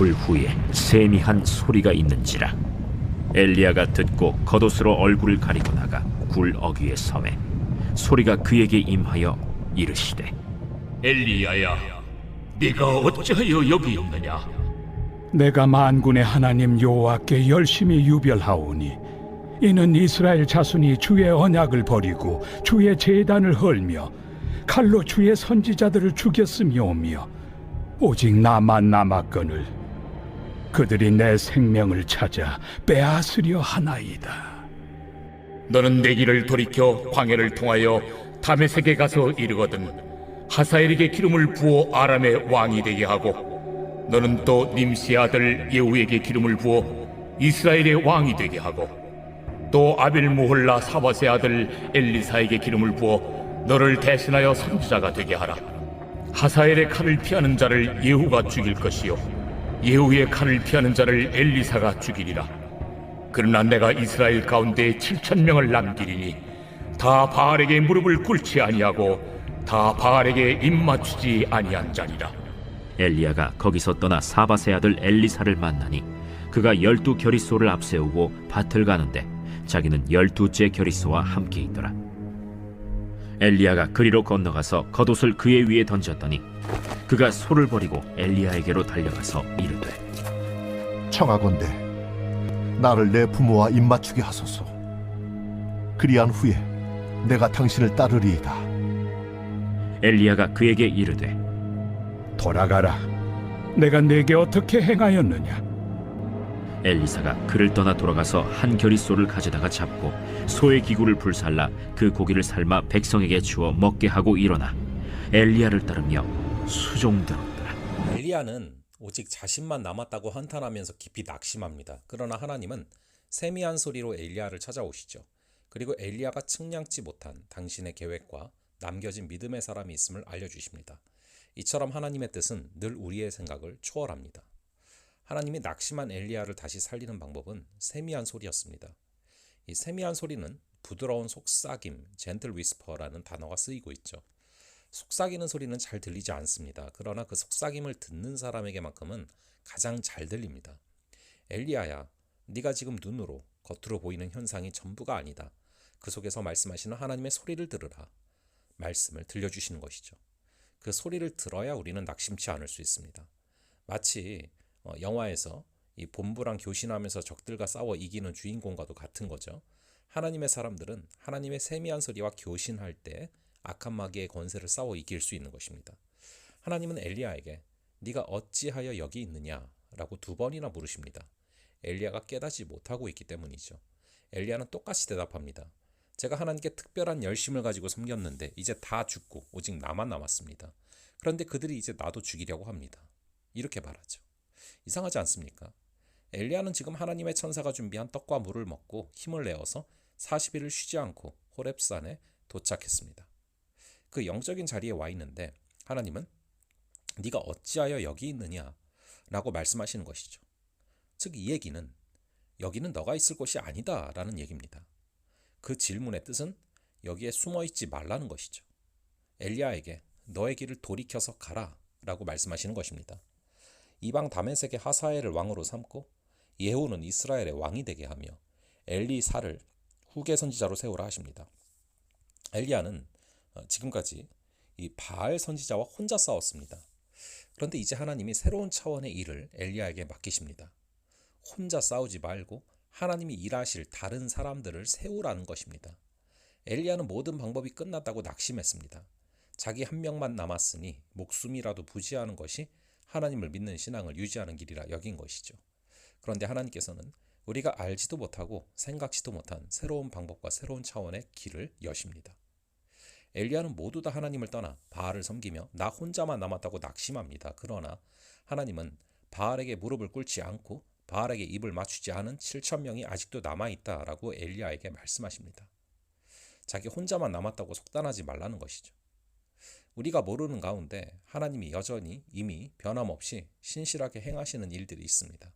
불 후에 세미한 소리가 있는지라 엘리야가 듣고 겉옷으로 얼굴을 가리고 나가 굴 어귀에 섬에 소리가 그에게 임하여 이르시되 엘리야야, 네가 어찌하여 여기 있느냐? 내가 만군의 하나님 여호와께 열심히 유별하오니 이는 이스라엘 자손이 주의 언약을 버리고 주의 제단을 헐며 칼로 주의 선지자들을 죽였음이오며 오직 나만 남았거늘 그들이 내 생명을 찾아 빼앗으려 하나이다. 너는 내 길을 돌이켜 광야를 통하여 다메섹에 가서 이르거든 하사엘에게 기름을 부어 아람의 왕이 되게 하고 너는 또 님시의 아들 예후에게 기름을 부어 이스라엘의 왕이 되게 하고 또 아벨무홀라 사바세 아들 엘리사에게 기름을 부어 너를 대신하여 선지자가 되게 하라 하사엘의 칼을 피하는 자를 예후가 죽일 것이요 예후의 칼을 피하는 자를 엘리사가 죽이리라 그러나 내가 이스라엘 가운데 7천 명을 남기리니 다 바알에게 무릎을 꿇지 아니하고 다 바알에게 입 맞추지 아니한 자니라. 엘리야가 거기서 떠나 사바세 아들 엘리사를 만나니 그가 열두 결의소를 앞세우고 밭을 가는데 자기는 열두째 결의소와 함께 있더라 엘리야가 그리로 건너가서 겉옷을 그의 위에 던졌더니 그가 소를 버리고 엘리야에게로 달려가서 이르되 청하건대 나를 내 부모와 입맞추게 하소서. 그리한 후에 내가 당신을 따르리이다. 엘리야가 그에게 이르되 돌아가라. 내가 내게 어떻게 행하였느냐? 엘리사가 그를 떠나 돌아가서 한 결의소를 가져다가 잡고 소의 기구를 불살라 그 고기를 삶아 백성에게 주어 먹게 하고 일어나 엘리야를 따르며 수종들었더라. 엘리야는 오직 자신만 남았다고 한탄하면서 깊이 낙심합니다. 그러나 하나님은 세미한 소리로 엘리야를 찾아오시죠. 그리고 엘리야가 측량치 못한 당신의 계획과 남겨진 믿음의 사람이 있음을 알려주십니다. 이처럼 하나님의 뜻은 늘 우리의 생각을 초월합니다. 하나님이 낙심한 엘리야를 다시 살리는 방법은 세미한 소리였습니다. 이 세미한 소리는 부드러운 속삭임, 젠틀 위스퍼라는 단어가 쓰이고 있죠. 속삭이는 소리는 잘 들리지 않습니다. 그러나 그 속삭임을 듣는 사람에게만큼은 가장 잘 들립니다. 엘리야야, 네가 지금 눈으로 겉으로 보이는 현상이 전부가 아니다. 그 속에서 말씀하시는 하나님의 소리를 들으라. 말씀을 들려주시는 것이죠. 그 소리를 들어야 우리는 낙심치 않을 수 있습니다. 마치 어, 영화에서 이 본부랑 교신하면서 적들과 싸워 이기는 주인공과도 같은 거죠. 하나님의 사람들은 하나님의 세미한 소리와 교신할 때 악한 마귀의 권세를 싸워 이길 수 있는 것입니다. 하나님은 엘리야에게 네가 어찌하여 여기 있느냐라고 두 번이나 물으십니다. 엘리야가 깨닫지 못하고 있기 때문이죠. 엘리야는 똑같이 대답합니다. 제가 하나님께 특별한 열심을 가지고 섬겼는데 이제 다 죽고 오직 나만 남았습니다. 그런데 그들이 이제 나도 죽이려고 합니다. 이렇게 말하죠. 이상하지 않습니까? 엘리야는 지금 하나님의 천사가 준비한 떡과 물을 먹고 힘을 내어서 40일을 쉬지 않고 호렙산에 도착했습니다. 그 영적인 자리에 와 있는데 하나님은 네가 어찌하여 여기 있느냐라고 말씀하시는 것이죠. 즉 이 얘기는 여기는 너가 있을 곳이 아니다라는 얘기입니다. 그 질문의 뜻은 여기에 숨어 있지 말라는 것이죠. 엘리야에게 너의 길을 돌이켜서 가라라고 말씀하시는 것입니다. 이방 다메섹의 하사엘을 왕으로 삼고 예후는 이스라엘의 왕이 되게 하며 엘리사를 후계 선지자로 세우라 하십니다. 엘리야는 어, 지금까지 이 바알 선지자와 혼자 싸웠습니다. 그런데 이제 하나님이 새로운 차원의 일을 엘리야에게 맡기십니다. 혼자 싸우지 말고 하나님이 일하실 다른 사람들을 세우라는 것입니다. 엘리야는 모든 방법이 끝났다고 낙심했습니다. 자기 한 명만 남았으니 목숨이라도 부지하는 것이 하나님을 믿는 신앙을 유지하는 길이라 여긴 것이죠. 그런데 하나님께서는 우리가 알지도 못하고 생각지도 못한 새로운 방법과 새로운 차원의 길을 여십니다. 엘리야는 모두 다 하나님을 떠나 바알을 섬기며 나 혼자만 남았다고 낙심합니다. 그러나 하나님은 바알에게 무릎을 꿇지 않고 바알에게 입을 맞추지 않은 7천 명이 아직도 남아 있다라고 엘리야에게 말씀하십니다. 자기 혼자만 남았다고 속단하지 말라는 것이죠. 우리가 모르는 가운데 하나님이 여전히 이미 변함없이 신실하게 행하시는 일들이 있습니다.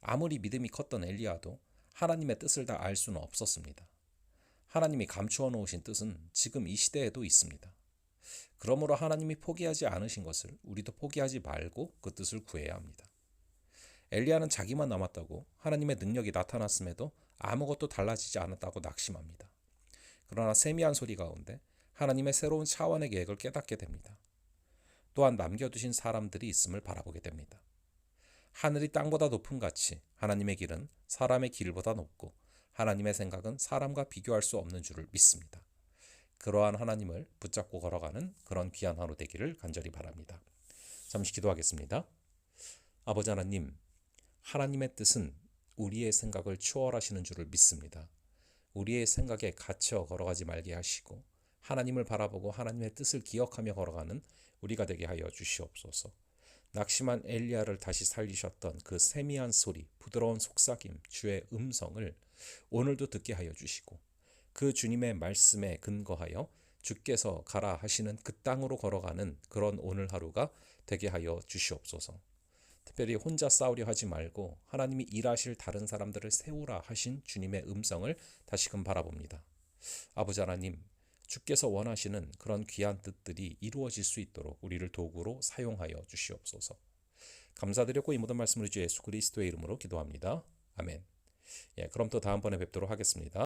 아무리 믿음이 컸던 엘리야도 하나님의 뜻을 다 알 수는 없었습니다. 하나님이 감추어 놓으신 뜻은 지금 이 시대에도 있습니다. 그러므로 하나님이 포기하지 않으신 것을 우리도 포기하지 말고 그 뜻을 구해야 합니다. 엘리야는 자기만 남았다고 하나님의 능력이 나타났음에도 아무것도 달라지지 않았다고 낙심합니다. 그러나 세미한 소리 가운데 하나님의 새로운 차원의 계획을 깨닫게 됩니다. 또한 남겨두신 사람들이 있음을 바라보게 됩니다. 하늘이 땅보다 높은 같이 하나님의 길은 사람의 길보다 높고 하나님의 생각은 사람과 비교할 수 없는 줄을 믿습니다. 그러한 하나님을 붙잡고 걸어가는 그런 귀한 하루 되기를 간절히 바랍니다. 잠시 기도하겠습니다. 아버지 하나님, 하나님의 뜻은 우리의 생각을 추월하시는 줄을 믿습니다. 우리의 생각에 갇혀 걸어가지 말게 하시고 하나님을 바라보고 하나님의 뜻을 기억하며 걸어가는 우리가 되게 하여 주시옵소서. 낙심한 엘리야를 다시 살리셨던 그 세미한 소리, 부드러운 속삭임, 주의 음성을 오늘도 듣게 하여 주시고 그 주님의 말씀에 근거하여 주께서 가라 하시는 그 땅으로 걸어가는 그런 오늘 하루가 되게 하여 주시옵소서. 특별히 혼자 싸우려 하지 말고 하나님이 일하실 다른 사람들을 세우라 하신 주님의 음성을 다시금 바라봅니다. 아버지 하나님, 주께서 원하시는 그런 귀한 뜻들이 이루어질 수 있도록 우리를 도구로 사용하여 주시옵소서. 감사드렸고 이 모든 말씀을 주 예수 그리스도의 이름으로 기도합니다. 아멘. 예, 그럼 또 다음번에 뵙도록 하겠습니다.